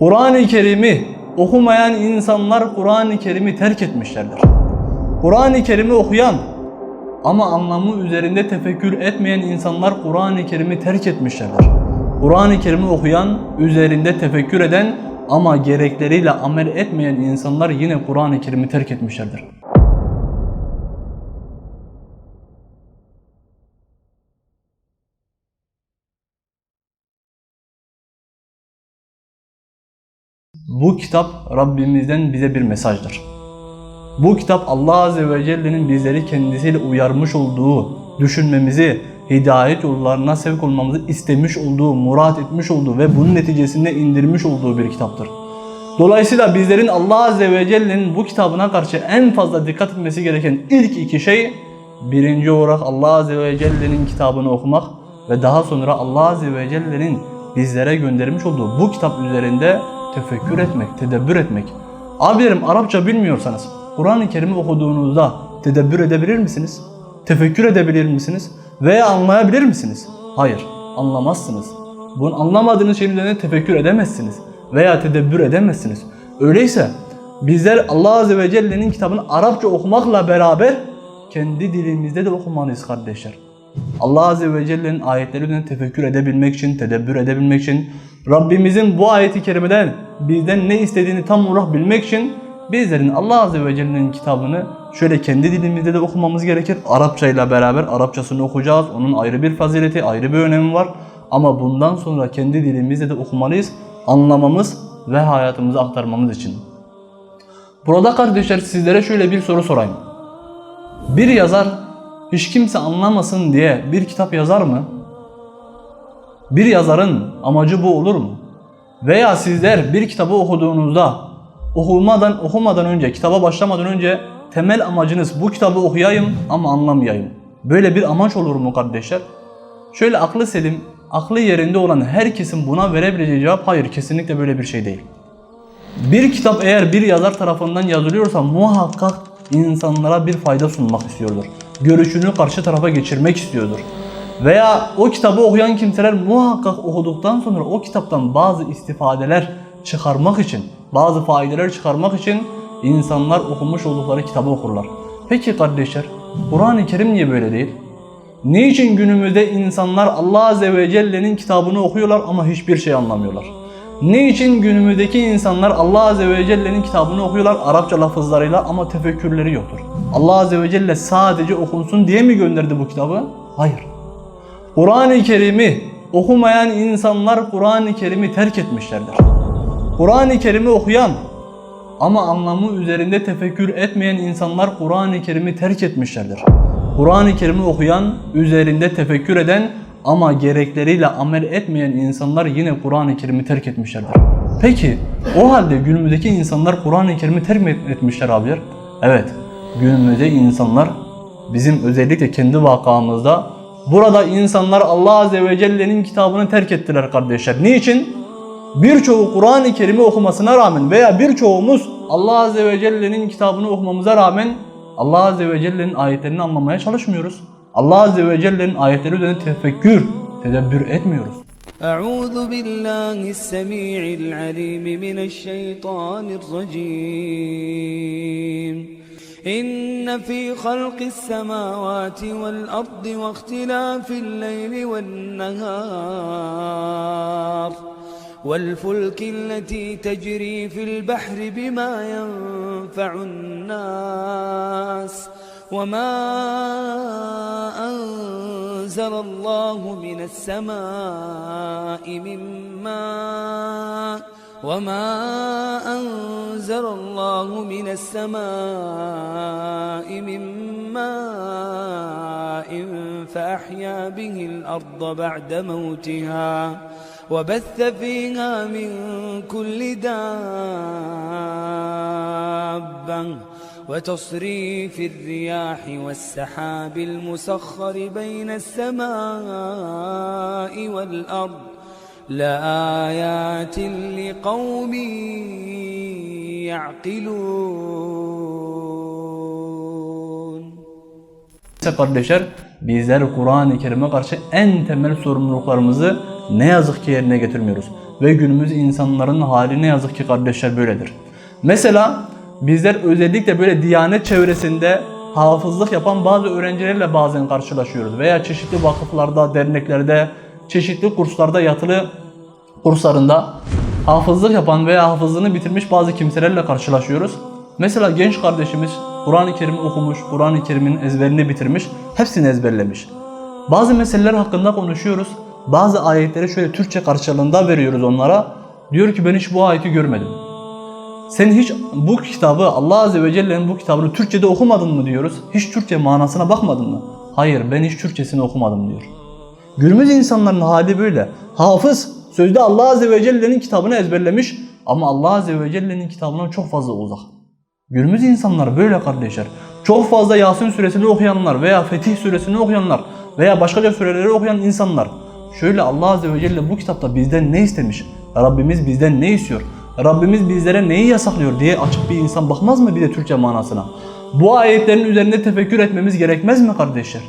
Kur'an-ı Kerim'i okumayan insanlar Kur'an-ı Kerim'i terk etmişlerdir. Kur'an-ı Kerim'i okuyan ama anlamı üzerinde tefekkür etmeyen insanlar Kur'an-ı Kerim'i terk etmişlerdir. Kur'an-ı Kerim'i okuyan, üzerinde tefekkür eden ama gerekleriyle amel etmeyen insanlar yine Kur'an-ı Kerim'i terk etmişlerdir. Bu kitap Rabbimizden bize bir mesajdır. Bu kitap Allah Azze ve Celle'nin bizleri kendisiyle uyarmış olduğu, düşünmemizi, hidayet yollarına sevk olmamızı istemiş olduğu, murat etmiş olduğu ve bunun neticesinde indirmiş olduğu bir kitaptır. Dolayısıyla bizlerin Allah Azze ve Celle'nin bu kitabına karşı en fazla dikkat etmesi gereken ilk iki şey, birinci olarak Allah Azze ve Celle'nin kitabını okumak ve daha sonra Allah Azze ve Celle'nin bizlere göndermiş olduğu bu kitap üzerinde tefekkür etmek, tedebbür etmek. Abilerim Arapça bilmiyorsanız Kur'an-ı Kerim'i okuduğunuzda tedebbür edebilir misiniz? Tefekkür edebilir misiniz? Veya anlayabilir misiniz? Hayır, anlamazsınız. Bunu anlamadığınız şeyin üzerine tefekkür edemezsiniz. Veya tedebbür edemezsiniz. Öyleyse bizler Allah Azze ve Celle'nin kitabını Arapça okumakla beraber kendi dilimizde de okumalıyız kardeşler. Allah Azze ve Celle'nin ayetleri üzerine tefekkür edebilmek için, tedebbür edebilmek için, Rabbimizin bu ayeti kerimeden bizden ne istediğini tam olarak bilmek için bizlerin Allah Azze ve Celle'nin kitabını şöyle kendi dilimizde de okumamız gerekir. Arapça ile beraber Arapçasını okuyacağız. Onun ayrı bir fazileti, ayrı bir önemi var. Ama bundan sonra kendi dilimizde de okumalıyız. Anlamamız ve hayatımıza aktarmamız için. Burada kardeşler sizlere şöyle bir soru sorayım. Bir yazar hiç kimse anlamasın diye bir kitap yazar mı? Bir yazarın amacı bu olur mu? Veya sizler bir kitabı okuduğunuzda okumadan okumadan önce, kitaba başlamadan önce temel amacınız bu kitabı okuyayım ama anlamayayım. Böyle bir amaç olur mu kardeşler? Şöyle aklı selim, aklı yerinde olan herkesin buna verebileceği cevap hayır kesinlikle böyle bir şey değil. Bir kitap eğer bir yazar tarafından yazılıyorsa muhakkak insanlara bir fayda sunmak istiyordur. Görüşünü karşı tarafa geçirmek istiyordur. Veya o kitabı okuyan kimseler muhakkak okuduktan sonra o kitaptan bazı istifadeler çıkarmak için, bazı faydeler çıkarmak için insanlar okumuş oldukları kitabı okurlar. Peki kardeşler, Kur'an-ı Kerim niye böyle değil? Niçin günümüzde insanlar Allah Azze ve Celle'nin kitabını okuyorlar ama hiçbir şey anlamıyorlar? Niçin günümüzdeki insanlar Allah Azze ve Celle'nin kitabını okuyorlar Arapça lafızlarıyla ama tefekkürleri yoktur? Allah Azze ve Celle sadece okunsun diye mi gönderdi bu kitabı? Hayır. Kur'an-ı Kerim'i okumayan insanlar Kur'an-ı Kerim'i terk etmişlerdir. Kur'an-ı Kerim'i okuyan ama anlamı üzerinde tefekkür etmeyen insanlar Kur'an-ı Kerim'i terk etmişlerdir. Kur'an-ı Kerim'i okuyan, üzerinde tefekkür eden ama gerekleriyle amel etmeyen insanlar yine Kur'an-ı Kerim'i terk etmişlerdir. Peki o halde günümüzdeki insanlar Kur'an-ı Kerim'i terk mi etmişler abiler? Evet, günümüzde insanlar bizim özellikle kendi vakamızda burada insanlar Allah Azze ve Celle'nin kitabını terk ettiler kardeşler. Niçin? Birçoğu Kur'an-ı Kerim'i okumasına rağmen veya birçoğumuz Allah Azze ve Celle'nin kitabını okumamıza rağmen Allah Azze ve Celle'nin ayetlerini anlamaya çalışmıyoruz. Allah Azze ve Celle'nin ayetleri üzerine tefekkür, tedebbür etmiyoruz. أعوذ بالله السميع العليم من الشيطان الرجيم إن في خلق السماوات والأرض واختلاف الليل والنهار والفلك التي تجري في البحر بما ينفع الناس وما أنزل الله من السماء من ماء وما أنزل الله من السماء من ماء فأحيا به الأرض بعد موتها وبث فيها من كل دابة وتصريف الرياح والسحاب المسخر بين السماء والأرض لآيات لقوم يعقلون İşte kardeşler bizler Kur'an-ı Kerim'e karşı en temel sorumluluklarımızı ne yazık ki yerine getirmiyoruz. ve günümüz insanların hali ne yazık ki kardeşler böyledir. Mesela bizler özellikle böyle diyanet çevresinde hafızlık yapan bazı öğrencilerle bazen karşılaşıyoruz. Veya çeşitli vakıflarda, derneklerde, çeşitli kurslarda, yatılı kurslarında hafızlık yapan veya hafızlığını bitirmiş bazı kimselerle karşılaşıyoruz. Mesela genç kardeşimiz Kur'an-ı Kerim'i okumuş, Kur'an-ı Kerim'in ezberini bitirmiş, hepsini ezberlemiş. Bazı meseleler hakkında konuşuyoruz. Bazı ayetleri şöyle Türkçe karşılığında veriyoruz onlara. Diyor ki ben hiç bu ayeti görmedim. Sen hiç bu kitabı Allah Azze ve Celle'nin bu kitabını Türkçe'de okumadın mı diyoruz. Hiç Türkçe manasına bakmadın mı? Hayır ben hiç Türkçesini okumadım diyor. Günümüz insanların hali böyle. Hafız sözde Allah Azze ve Celle'nin kitabını ezberlemiş ama Allah Azze ve Celle'nin kitabından çok fazla uzak. Günümüz insanlar böyle kardeşler. Çok fazla Yasin suresini okuyanlar veya Fetih suresini okuyanlar veya başkaca sureleri okuyan insanlar. Şöyle Allah Azze ve Celle bu kitapta bizden ne istemiş? Rabbimiz bizden ne istiyor? Rabbimiz bizlere neyi yasaklıyor diye açıp bir insan bakmaz mı bir de Türkçe manasına? Bu ayetlerin üzerinde tefekkür etmemiz gerekmez mi kardeşler?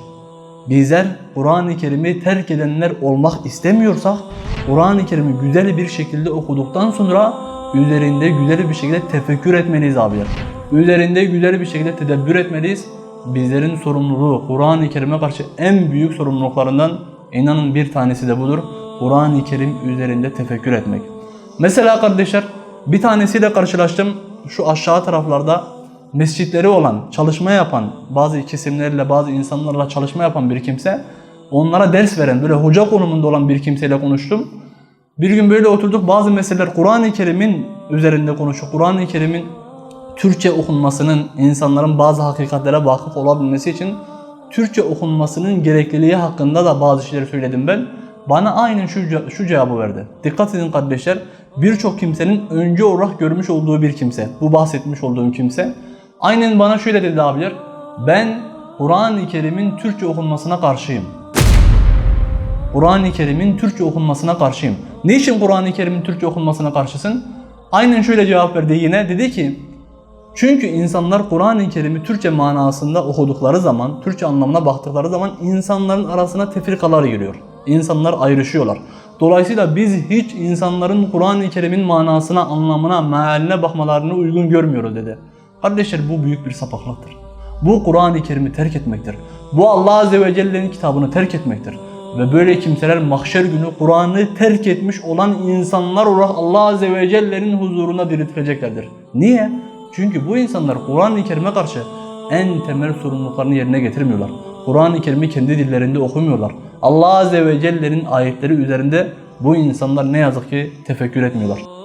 Bizler Kur'an-ı Kerim'i terk edenler olmak istemiyorsak Kur'an-ı Kerim'i güzel bir şekilde okuduktan sonra üzerinde güzel bir şekilde tefekkür etmeliyiz abiler. Üzerinde güzel bir şekilde tedebbür etmeliyiz. Bizlerin sorumluluğu Kur'an-ı Kerim'e karşı en büyük sorumluluklarından inanın bir tanesi de budur. Kur'an-ı Kerim üzerinde tefekkür etmek. Mesela kardeşler bir tanesiyle karşılaştım. Şu aşağı taraflarda mescitleri olan, çalışma yapan, bazı kesimlerle, bazı insanlarla çalışma yapan bir kimse, onlara ders veren, böyle hoca konumunda olan bir kimseyle konuştum. Bir gün böyle oturduk, bazı meseleler Kur'an-ı Kerim'in üzerinde konuştuk. Kur'an-ı Kerim'in Türkçe okunmasının, insanların bazı hakikatlere vakıf olabilmesi için Türkçe okunmasının gerekliliği hakkında da bazı şeyleri söyledim ben. Bana aynen şu, şu cevabı verdi. Dikkat edin kardeşler, birçok kimsenin önce olarak görmüş olduğu bir kimse, bu bahsetmiş olduğum kimse. Aynen bana şöyle dedi abiler, ben Kur'an-ı Kerim'in Türkçe okunmasına karşıyım. Kur'an-ı Kerim'in Türkçe okunmasına karşıyım. Niçin Kur'an-ı Kerim'in Türkçe okunmasına karşısın? Aynen şöyle cevap verdi yine. Dedi ki, çünkü insanlar Kur'an-ı Kerim'i Türkçe manasında okudukları zaman, Türkçe anlamına baktıkları zaman insanların arasına tefrikalar giriyor. İnsanlar ayrışıyorlar. Dolayısıyla biz hiç insanların Kur'an-ı Kerim'in manasına, anlamına, mealine bakmalarını uygun görmüyoruz dedi. Kardeşler bu büyük bir sapıklıktır. Bu Kur'an-ı Kerim'i terk etmektir. Bu Allah Azze ve Celle'nin kitabını terk etmektir. Ve böyle kimseler mahşer günü Kur'an'ı terk etmiş olan insanlar olarak Allah Azze ve Celle'nin huzuruna diriltileceklerdir. Niye? Çünkü bu insanlar Kur'an-ı Kerim'e karşı en temel sorumluluklarını yerine getirmiyorlar. Kur'an-ı Kerim'i kendi dillerinde okumuyorlar. Allah Azze ve Celle'nin ayetleri üzerinde bu insanlar ne yazık ki tefekkür etmiyorlar.